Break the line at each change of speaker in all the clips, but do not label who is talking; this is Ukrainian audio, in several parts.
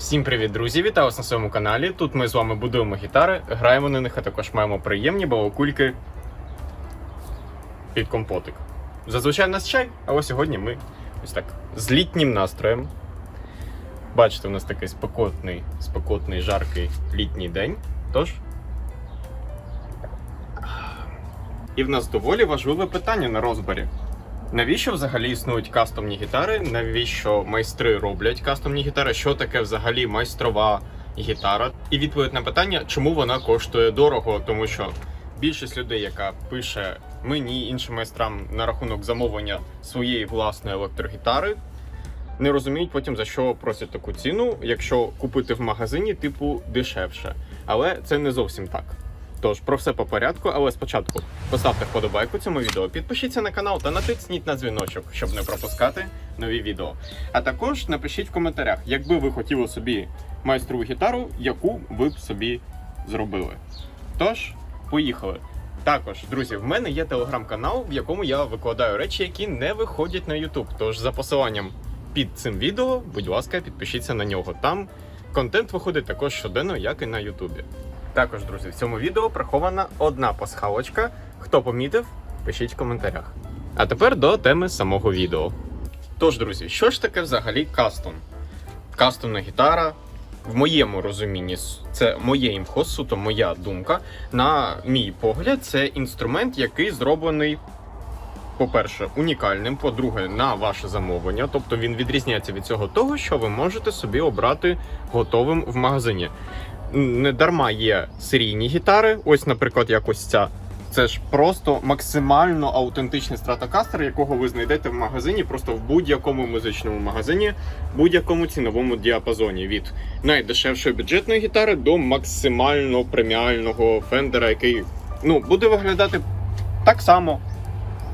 Всім привіт, друзі! Вітаю вас на своєму каналі. Тут ми з вами будуємо гітари, граємо на них, а також маємо приємні балакульки під компотик. Зазвичай в нас чай, але сьогодні ми ось так з літнім настроєм. Бачите, у нас такий спекотний, спекотний, жаркий літній день. Тож. І в нас доволі важливе питання на розборі. Навіщо взагалі існують кастомні гітари? Навіщо майстри роблять кастомні гітари? Що таке взагалі майстрова гітара? І відповідь на питання, чому вона коштує дорого, тому що більшість людей, яка пише мені іншим майстрам на рахунок замовлення своєї власної електрогітари, не розуміють потім за що просять таку ціну, якщо купити в магазині, типу дешевше. Але це не зовсім так. Тож про все по порядку, але спочатку поставте вподобайку цьому відео, підпишіться на канал та натисніть на дзвіночок, щоб не пропускати нові відео. А також напишіть в коментарях, якби ви хотіли собі майстрову гітару, яку ви б собі зробили. Тож, поїхали. Також, друзі, в мене є телеграм-канал, в якому я викладаю речі, які не виходять на YouTube. Тож за посиланням під цим відео, будь ласка, підпишіться на нього. Там контент виходить також щоденно, як і на Ютубі. Також, друзі, в цьому відео прихована одна пасхалочка. Хто помітив, пишіть в коментарях. А тепер до теми самого відео. Тож, друзі, що ж таке взагалі кастом? Кастомна гітара, в моєму розумінні, це моє імхо, суто моя думка. На мій погляд, це інструмент, який зроблений, по-перше, унікальним, по-друге, на ваше замовлення. Тобто він відрізняється від цього того, що ви можете собі обрати готовим в магазині не дарма є серійні гітари. Ось, наприклад, як ось ця. Це ж просто максимально аутентичний стратокастер, якого ви знайдете в магазині, просто в будь-якому музичному магазині, будь-якому ціновому діапазоні. Від найдешевшої бюджетної гітари до максимально преміального фендера, який ну, буде виглядати так само,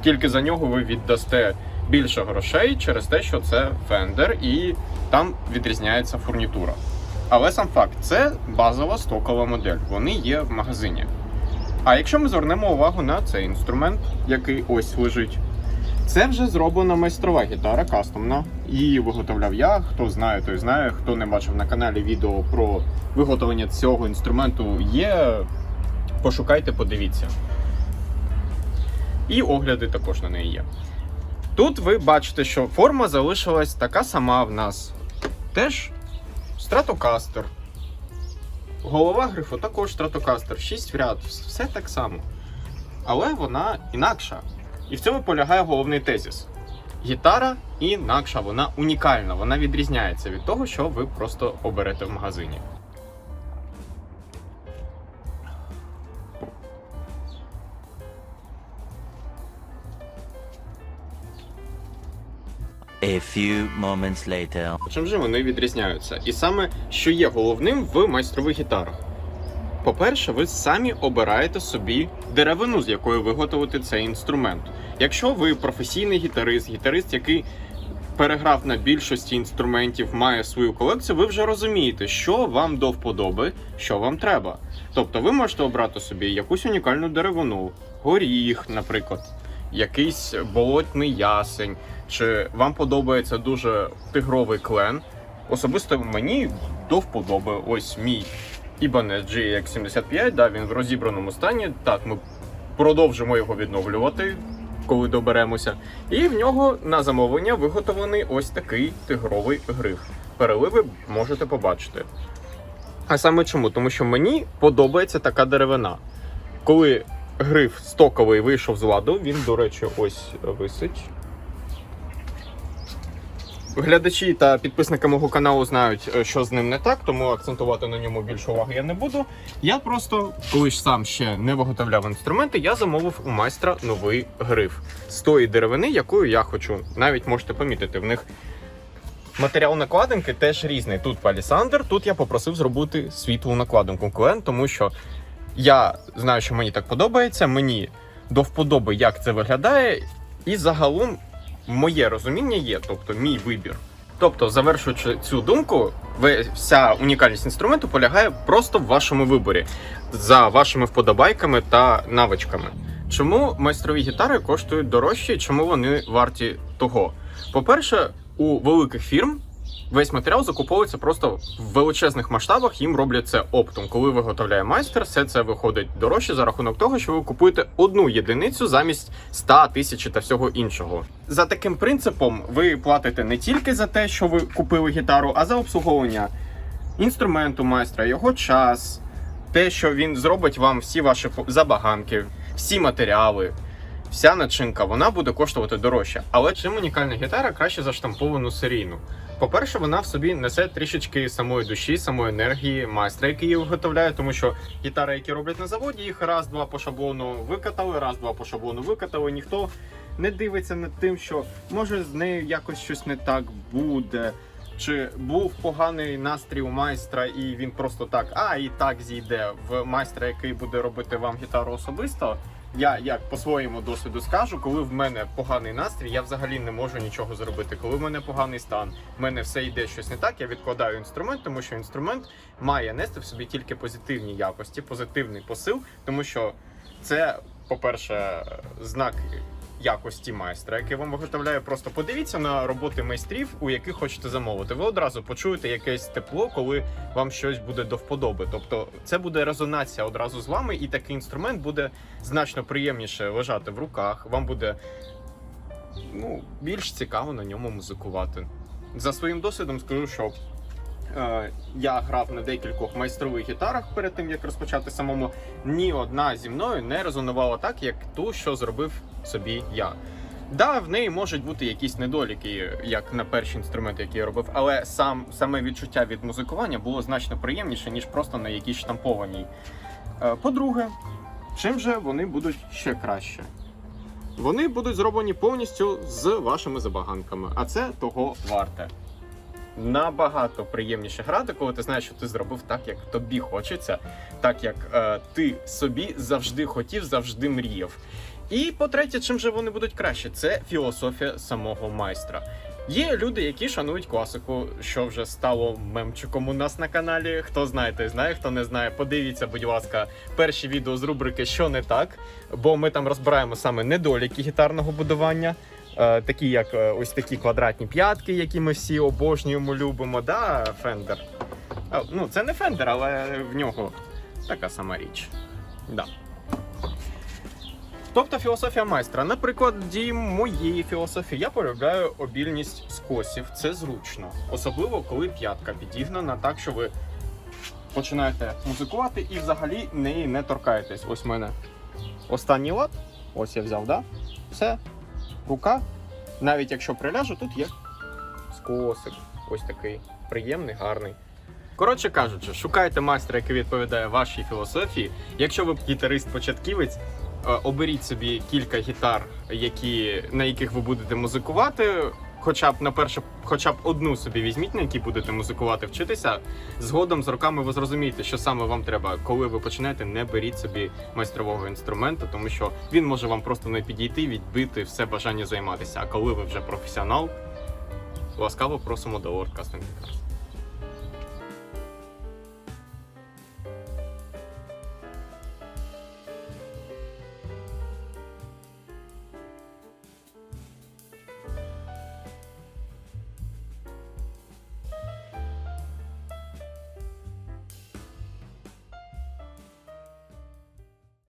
тільки за нього ви віддасте більше грошей через те, що це фендер, і там відрізняється фурнітура. Але сам факт, це базова стокова модель. Вони є в магазині. А якщо ми звернемо увагу на цей інструмент, який ось лежить, це вже зроблена майстрова гітара кастомна. Її виготовляв я. Хто знає, той знає. Хто не бачив на каналі відео про виготовлення цього інструменту, є. Пошукайте, подивіться. І огляди також на неї є. Тут ви бачите, що форма залишилась така сама в нас. Теж Стратокастер. Голова грифу також стратокастер, 6 в ряд, все так само. Але вона інакша. І в цьому полягає головний тезіс. Гітара інакша, вона унікальна, вона відрізняється від того, що ви просто оберете в магазині.
A few moments later.
Чим же вони відрізняються? І саме що є головним в майстрових гітарах. По-перше, ви самі обираєте собі деревину, з якою виготовити цей інструмент. Якщо ви професійний гітарист, гітарист, який переграв на більшості інструментів, має свою колекцію, ви вже розумієте, що вам до вподоби, що вам треба. Тобто ви можете обрати собі якусь унікальну деревину, горіх, наприклад, якийсь болотний ясень, чи вам подобається дуже тигровий клен. Особисто мені до вподоби ось мій Ibanez GX75, да, він в розібраному стані. Так, ми продовжимо його відновлювати, коли доберемося. І в нього на замовлення виготовлений ось такий тигровий гриф. Переливи можете побачити. А саме чому? Тому що мені подобається така деревина. Коли гриф стоковий вийшов з ладу, він, до речі, ось висить. Глядачі та підписники мого каналу знають, е, що з ним не так, тому акцентувати на ньому більше уваги я не буду. Я просто, коли ж сам ще не виготовляв інструменти, я замовив у майстра новий гриф з тої деревини, якою я хочу. Навіть можете помітити, в них матеріал накладинки теж різний. Тут палісандр, тут я попросив зробити світлу накладинку клен, тому що я знаю, що мені так подобається. Мені до вподоби, як це виглядає, і загалом моє розуміння є, тобто мій вибір. Тобто, завершуючи цю думку, вся унікальність інструменту полягає просто в вашому виборі за вашими вподобайками та навичками. Чому майстрові гітари коштують дорожче чому вони варті того? По-перше, у великих фірм Весь матеріал закуповується просто в величезних масштабах. Їм роблять це оптом. Коли виготовляє майстер, все це виходить дорожче за рахунок того, що ви купуєте одну єдиницю замість 100, тисячі та всього іншого. За таким принципом ви платите не тільки за те, що ви купили гітару, а за обслуговування інструменту майстра, його час, те, що він зробить вам всі ваші забаганки, всі матеріали. Вся начинка вона буде коштувати дорожче. Але чим унікальна гітара краще за штамповану серійну? По-перше, вона в собі несе трішечки самої душі, самої енергії майстра, який її виготовляє, тому що гітари, які роблять на заводі, їх раз-два по шаблону викатали, раз-два по шаблону викатали. Ніхто не дивиться над тим, що може з нею якось щось не так буде. Чи був поганий настрій у майстра, і він просто так, а і так зійде в майстра, який буде робити вам гітару особисто. Я як по своєму досвіду скажу, коли в мене поганий настрій, я взагалі не можу нічого зробити. Коли в мене поганий стан, в мене все йде щось не так. Я відкладаю інструмент, тому що інструмент має нести в собі тільки позитивні якості, позитивний посил, тому що це, по-перше, знак якості майстра, який вам виготовляє. Просто подивіться на роботи майстрів, у яких хочете замовити. Ви одразу почуєте якесь тепло, коли вам щось буде до вподоби. Тобто це буде резонація одразу з вами, і такий інструмент буде значно приємніше лежати в руках. Вам буде ну, більш цікаво на ньому музикувати. За своїм досвідом скажу, що я грав на декількох майстрових гітарах перед тим, як розпочати самому. Ні одна зі мною не резонувала так, як ту, що зробив собі я. Да, в неї можуть бути якісь недоліки, як на перші інструменти, які я робив, але сам саме відчуття від музикування було значно приємніше, ніж просто на якійсь штампованій. Е, По-друге, чим же вони будуть ще краще? Вони будуть зроблені повністю з вашими забаганками, а це того варте. Набагато приємніше грати, коли ти знаєш, що ти зробив так, як тобі хочеться, так як е, ти собі завжди хотів, завжди мріяв. І по-третє, чим же вони будуть краще? Це філософія самого майстра. Є люди, які шанують класику, що вже стало мемчиком у нас на каналі. Хто знає, той знає, хто не знає, подивіться, будь ласка, перші відео з рубрики Що не так, бо ми там розбираємо саме недоліки гітарного будування. Е, Такі як е, ось такі квадратні п'ятки, які ми всі обожнюємо, любимо, да, Фендер. Е, Ну, це не Фендер, але в нього така сама річ. Да. Тобто філософія майстра. На прикладі моєї філософії я полюбляю обільність скосів. Це зручно. Особливо, коли п'ятка підігнана так, що ви починаєте музикувати і взагалі неї не торкаєтесь. Ось в мене останній лад. Ось я взяв, да? Все. Рука. Навіть якщо приляжу, тут є скосик. Ось такий приємний, гарний. Коротше кажучи, шукайте майстра, який відповідає вашій філософії. Якщо ви гітарист-початківець, е, оберіть собі кілька гітар, які, на яких ви будете музикувати. Хоча б на перше, хоча б одну собі візьміть, на якій будете музикувати, вчитися. Згодом з роками ви зрозумієте, що саме вам треба, коли ви почнете, не беріть собі майстрового інструмента, тому що він може вам просто не підійти, відбити все бажання займатися. А коли ви вже професіонал, ласкаво просимо до World Guitars.